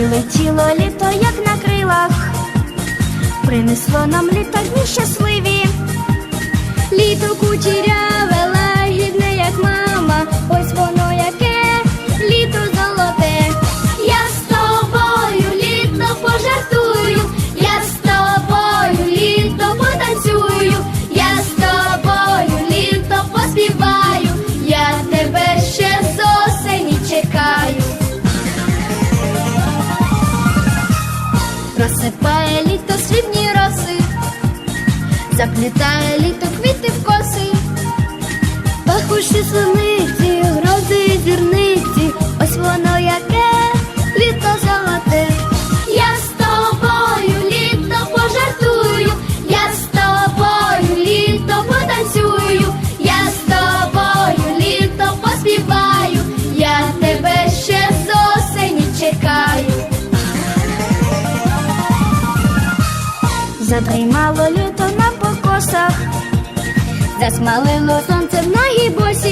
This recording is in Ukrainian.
Прилетіло літо, як на крилах, принесло нам літо дні щасливі. Просипає літо срібні роси, заплітає літо квіти в коси, пахучі слини задрімало літо на покосах, засмалило сонце в нагібосі.